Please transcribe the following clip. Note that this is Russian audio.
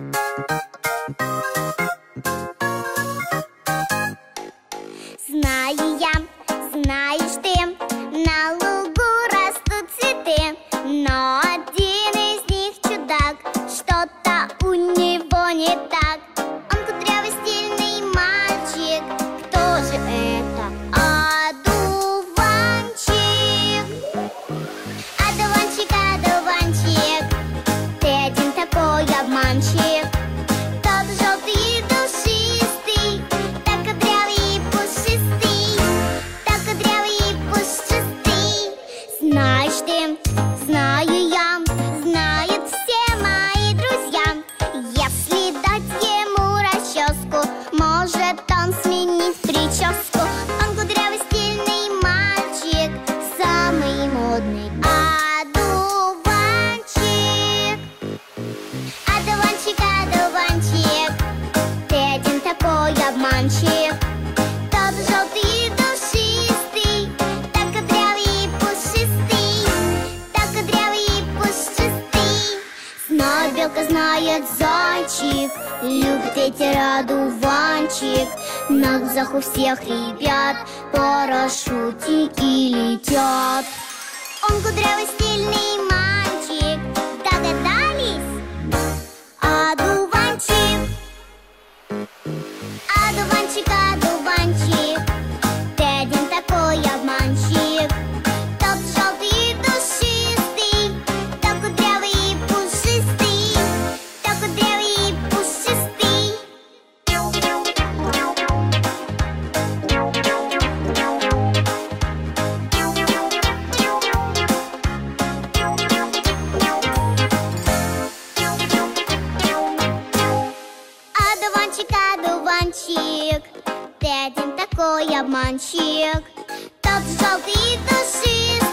Знаю Ты, знаю я, знают все мои друзья. Если дать ему расческу, может он сменить прическу. Он кудрявый стильный мальчик, самый модный одуванчик. Одуванчик, одуванчик, ты один такой обманщик. Белка, знает зайчик, любит ветер одуванчик. На глазах у всех ребят парашютики летят. Он кудрявый стильный Одуванчик, одуванчик, ты один такой обманщик. Тот желтый и душистый,